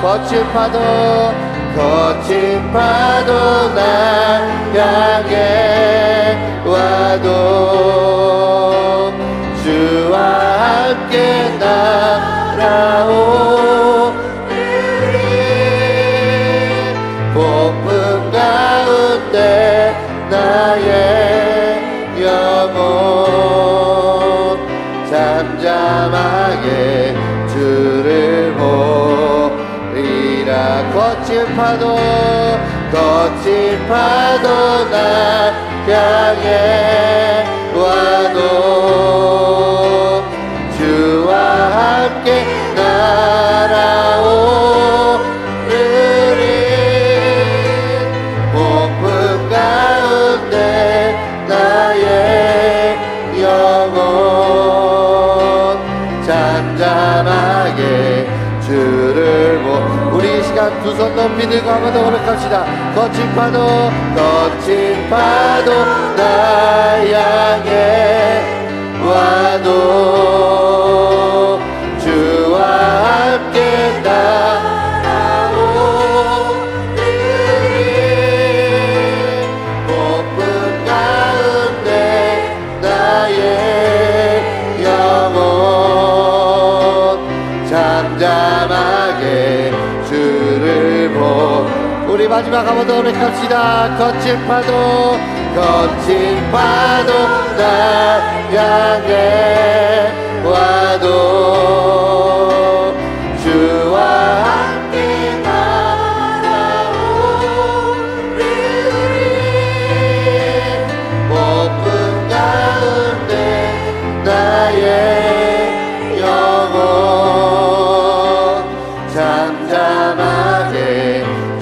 거친 파도 거친 파도 날 향해 와도. 주와 함께 날아오리. 폭풍 가운데 나의 영혼 잠잠하게 파도 거친 파도 날 향해 와도. 주와 함께 날아오르리. 폭풍 가운데 나의 영혼. 잠잠 두 손 높이 들고 한번 더 고백합시다. 거친 파도 거친 파도 나 향해 와도 주와 함께 날아오리 폭풍 가운데 나의 영혼 잠잠하 우리 마지막 한 번 더 고백합시다. 거친 파도 거친 파도 날 향해 와도. 주와 함께 날아오리 폭풍 가운데 나의 영혼 잠잠하게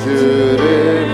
주를